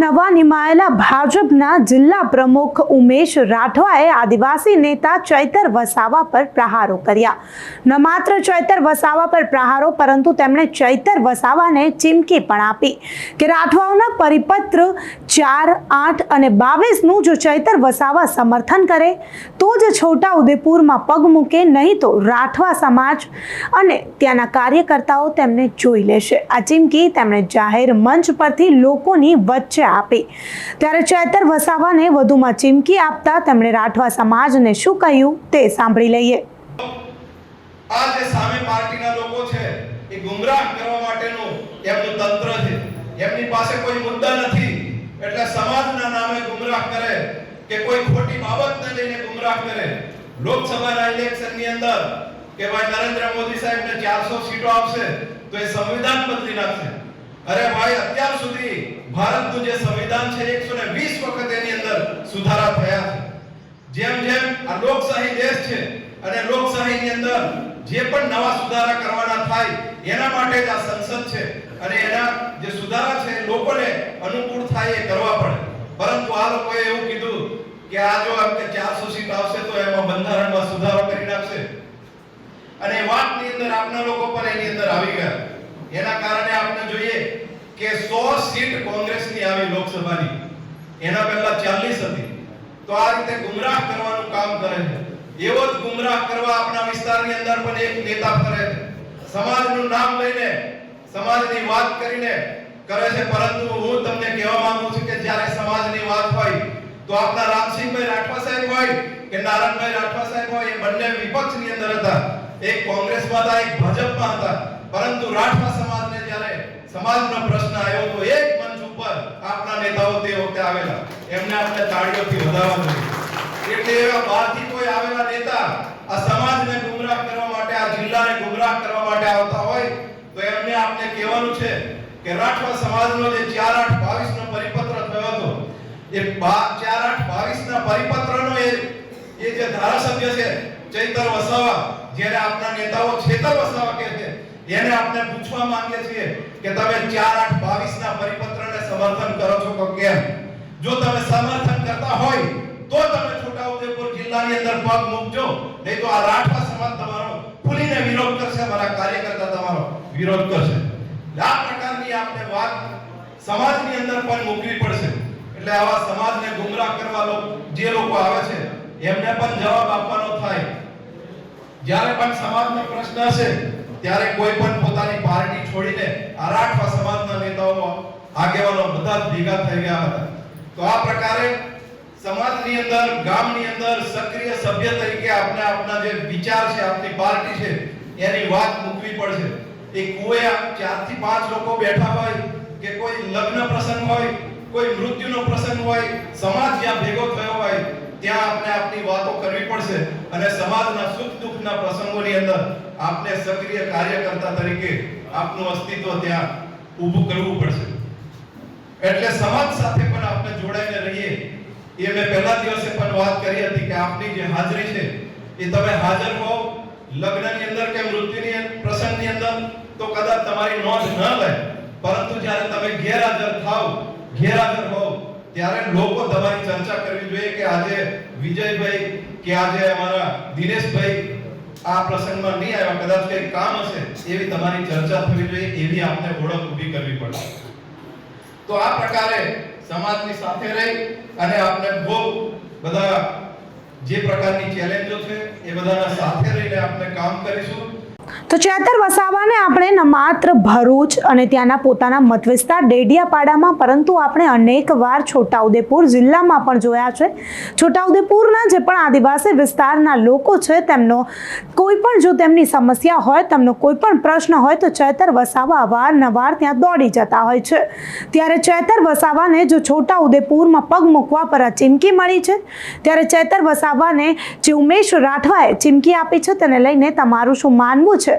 નવા નિમાયેલા ભાજપના જિલ્લા પ્રમુખ ઉમેશ રાઠવાએ આદિવાસી નેતા ચૈતર વસાવા પર પ્રહારો કર્યા. ન માત્ર ચૈતર વસાવા પર પ્રહારો, પરંતુ તેમણે ચૈતર વસાવાને ચીમકી પણ આપી કે રાઠવાઓના પરિપત્ર ચાર, આઠ અને બાવીસનું જો ચૈતર વસાવા સમર્થન કરે, તો જ છોટા ઉદેપુરમાં પગ મૂકે, નહીં તો રાઠવા સમાજ અને ત્યાંના કાર્યકર્તાઓ તેમને જોઈ લેશે. આ ચીમકી તેમણે જાહેર મંચ પરથી લોકોની વચ્ચે આપી. ત્યારે ચૈતર વસાવાને વધુમાં ચીમકી આપતા તેમણે રાઠવા સમાજને શું કહ્યું તે સાંભળી લઈએ. આ જે સામે પાર્ટીના લોકો છે, એ ગુમરાહ કરવા માટેનું એમનું તંત્ર છે. એમની પાસે કોઈ મુદ્દા નથી. એટલે સમાજના નામે ગુમરાહ કરે કે કોઈ ખોટી બાબતને લઈને ગુમરાહ કરે. લોકસભાના ઇલેક્શનની અંદર કે ભાઈ નરેન્દ્ર મોદી સાહેબને 400 સીટો આપશે તો એ સંવિધાન બદલી નાખશે. અરે ભાઈ, અત્યાર સુધી ભારતનું જે સંવિધાન છે 120 વખત એની અંદર સુધારા થયા છે. જેમ જેમ આ લોકશાહી દેશ છે અને લોકશાહીની અંદર જે પણ નવા સુધારા કરવાના થાય, એના માટે જ આ સંસદ છે અને એના જે સુધારા છે લોકોને અનુકૂળ થાય એ કરવા પડે. પરંતુ આ લોકોએ એવું કીધું કે આ જો કે 400 સીટ આવશે તો એમાં બંધારણમાં સુધારો કરી નાખશે. અને વાતની અંદર આપના લોકો પણ એની અંદર આવી ગયા. એના કારણે આપણે જોઈએ કે 100 સીટ કોંગ્રેસની આવી લોકસભાની. એના પહેલા 40 હતી. તો આ રીતે ગુમરાહ કરવાનું કામ કરે છે. એવો જ ગુમરાહ કરવા આપણા વિસ્તારની અંદર પણ એક નેતા કરે છે. સમાજનું નામ લઈને, સમાજની વાત કરીને કરે છે. પરંતુ હું તમને કહેવા માંગુ છું કે જ્યારે સમાજની વાત હોય, તો આપણા રામસિંહભાઈ રાઠવા સાહેબ હોય કે નારાયણભાઈ રાઠવા સાહેબ હોય, એ બંને વિપક્ષની અંદર હતા. એક કોંગ્રેસમાં હતા, એક ભાજપમાં હતા. પરંતુ રાઠવા સમાજને પ્રશ્ન આવ્યો તો એક મંચ ઉપર આપણા નેતાઓ તે વખતે આવેલા. એમને આપણે તાળીઓથી વધારવા જોઈએ એટલે એવા બહારથી કોઈ આવેલા નેતા આ સમાજને ગુમરાહ કરવા માટે, આ જિલ્લાને ગુમરાહ કરવા માટે આવતા હોય, તો એમને આપણે કહેવાનું છે કે રાઠવા સમાજનો જે 4822 નો પરિપત્ર થયો હતો, એ 4822 ના પરિપત્રનો એ એ જે ધારાસભ્ય છે, ચૈતર વસાવા, જ્યારે આપના નેતાઓ છેતર વસાવા કહે છે એને આપણે પૂછવા માંગીએ છીએ કે તમે 4822 ના પરિપત્રને સમર્થન કરો છો કે કેમ? જો તમે સમર્થન કરતા હોય, તો તમે છોટાઉદેપુર જિલ્લાની અંદર પગ મૂકજો. નહીં તો આ રાઠવા સમાજ તમારો ખુલીને વિરોધ કરશે મારા કાર્યકર્તા તમારો વિરોધ કરશે. આ પ્રકારની આપણે વાત સમાજની અંદર પણ મૂકવી પડશે. એટલે આવા સમાજને ગુમરાહ કરવા જે લોકો આવે છે, એમને પણ જવાબ આપવાનો થાય. જ્યારે પણ સમાજનો પ્રશ્ન હશે ત્યારે કોઈ પણ પોતાની પાર્ટી છોડીને આ સમાજના નેતાઓ આગેવાનો બધા જ ભેગા થઈ ગયા હતા. તો આ પ્રકારે સમાજની અંદર, ગામની અંદર સક્રિય સભ્ય તરીકે આપણે આપના જે વિચાર છે, આપની પાર્ટી છે, એની વાત મૂકવી પડશે. એ કુએ ચારથી પાંચ લોકો બેઠા હોય કે કોઈ લગ્ન પ્રસંગ હોય, કોઈ મૃત્યુનો પ્રસંગ હોય, સમાજ જ્યાં ભેગો થયો હોય ત્યાં આપણે આપની વાતો પડશે અને સમાજના સુખ દુઃખના પ્રસંગોની અંદર આપને સક્રિય કાર્યકર્તા તરીકે આપનું અસ્તિત્વ ત્યાં ઊભું કરવું પડશે. એટલે સમાજ સાથે પણ આપણે જોડાઈને રહીએ. એ મેં પહેલા દિવસે પણ વાત કરી હતી કે આપની જે હાજરી છે, એ તમે હાજર હો લગ્નની અંદર કે મૃત્યુની પ્રસંગની અંદર તો કદાચ તમારી નોંધ ન લે. પરંતુ જ્યારે તમે ગેરહાજર થાવ, ગેરહાજર હો ત્યારે લોકો તમારી ચર્ચા કરવી જોઈએ કે આજે વિજયભાઈ કે આજે અમારા દિનેશભાઈ આ પ્રસંગમાં નહીં આવ્યા, કદાચ કંઈ કામ હશે એવી તમારી ચર્ચા થવી જોઈએ, એવી આપણે ઓળખ ઊભી કરવી પડશે. તો આ પ્રકારે સમાજની સાથે રહી અને આપણે બહુ બધા જે પ્રકારની ચેલેન્જો છે એ બધાના સાથે રહીને આપણે કામ કરીશું. તો ચેતર વસાવાને આપણે માત્ર ભરૂચ અને ત્યાંના પોતાના મત વિસ્તાર ડેડિયાપાડામાં, પરંતુ આપણે અનેક વાર છોટાઉદેપુર જિલ્લામાં પણ જોયા છે. છોટાઉદેપુરના જે પણ આદિવાસી વિસ્તારના લોકો છે, તેમનો કોઈ પણ જો તેમની સમસ્યા હોય, તેમનો કોઈ પણ પ્રશ્ન હોય, તો ચેતર વસાવા અવારનવાર ત્યાં દોડી જતા હોય છે. ત્યારે ચેતર વસાવાને જો છોટાઉદેપુરમાં પગ મૂકવા પર આ ચીમકી મળી છે, ત્યારે ચેતર વસાવાને જે ઉમેશ રાઠવાએ ચીમકી આપી છે, તેને લઈને તમારું શું માનવું છે?